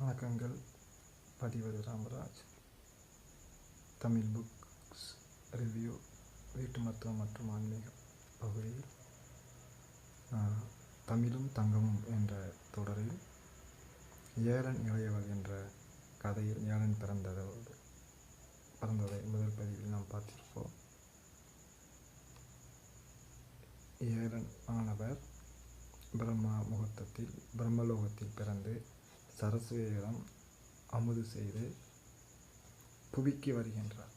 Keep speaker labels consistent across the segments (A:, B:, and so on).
A: வணக்கங்கள். பதிவது Ramaraj. Tamil books review வீட்டு மருத்துவம் மற்றும் ஆன்மீகம் பகுதியில் தமிழும் தங்கமும் என்ற தொடரில் ஏழன் இளையவள் என்ற கதையில் ஏழன் பிறந்ததோடு பிறந்ததை முதல் பதிவில் நாம் பார்த்திருப்போம். ஏழன் ஆனவர் பிரம்மா முகூர்த்தத்தில் பிரம்மலோகத்தில் பிறந்து சரஸ்வதியிடம் அமுது செய்து புவிக்கு வருகின்றார்.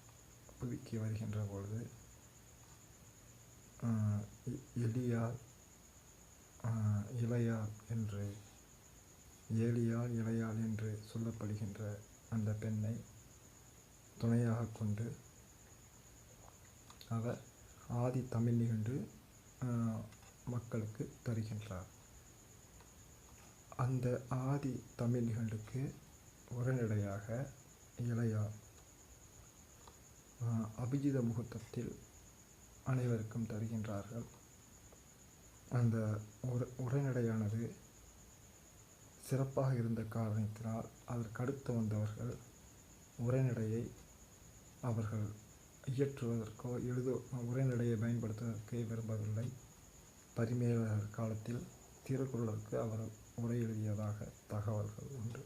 A: புவிக்கு வருகின்ற பொழுது ஆஹ், இளையார் எலியால் என்று ஏலியால் இளையால் என்று சொல்லப்படுகின்ற அந்த பெண்ணை துணையாக கொண்டு அவர் ஆதி தமிழ் நிகழ்ந்து மக்களுக்கு தருகின்றார். அந்த ஆதி தமிழ் நிகண்டுக்கு உடனடியாக அபிஜித முகூர்த்தத்தில் அனைவருக்கும் தருகின்றார்கள். அந்த உர உரைநடையானது சிறப்பாக இருந்த காரணத்தினால் அதற்கடுத்து வந்தவர்கள் உரைநடையை அவர்கள் இயற்றுவதற்கோ எழுது உரைநடையை பயன்படுத்துவதற்கோ விரும்பவில்லை. பரிமேலழகர் காலத்தில் திருக்குறளுக்கு அவர் உரை எழுதியதாக தகவல்கள் உண்டு.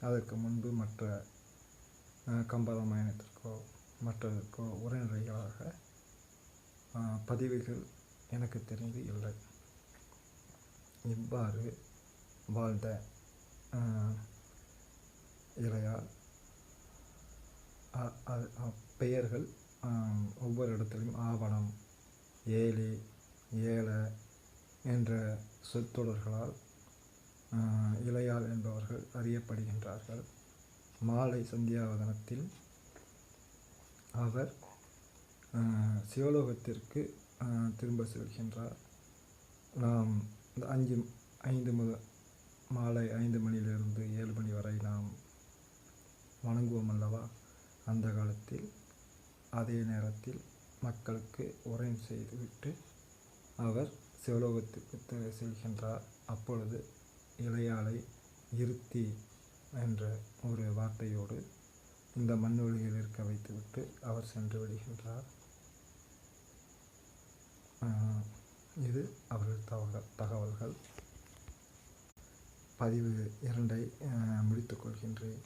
A: அதற்கு முன்பு மற்ற கம்பராமாயணத்திற்கோ மற்றதற்கோ உரைநடைகளாக பதிவுகள் எனக்கு தெரிந்து இல்லை. இவ்வாறு வாழ்ந்த அஹ், பெயர்கள் ஒவ்வொரு இடத்திலும் ஆவணம் ஏலி ஏல என்ற சொற்றொடர்களால் இளையாள் என்பவர்கள் அறியப்படுகின்றார்கள். மாலை சந்தியாவதனத்தில் அவர் சிவலோகத்திற்கு திரும்ப செல்கின்றார். நாம் இந்த அஞ்சு ஐந்து முத மாலை ஐந்து மணியிலிருந்து ஏழு மணி வரை நாம் வணங்குவோம் அல்லவா? அந்த காலத்தில் அதே நேரத்தில் மக்களுக்கு உரையும் செய்துவிட்டு அவர் சிவலோகத்துக்கு செல்கின்றார். அப்பொழுது இளையாளை இருத்தி என்ற ஒரு வார்த்தையோடு இந்த மண்ணொழியில் இருக்க வைத்துவிட்டு அவர் சென்று விடுகின்றார். இது அவர்கள் தகவல் தகவல்கள். பதிவு இரண்டை ஆஹ், முடித்துக் கொள்கின்றேன்.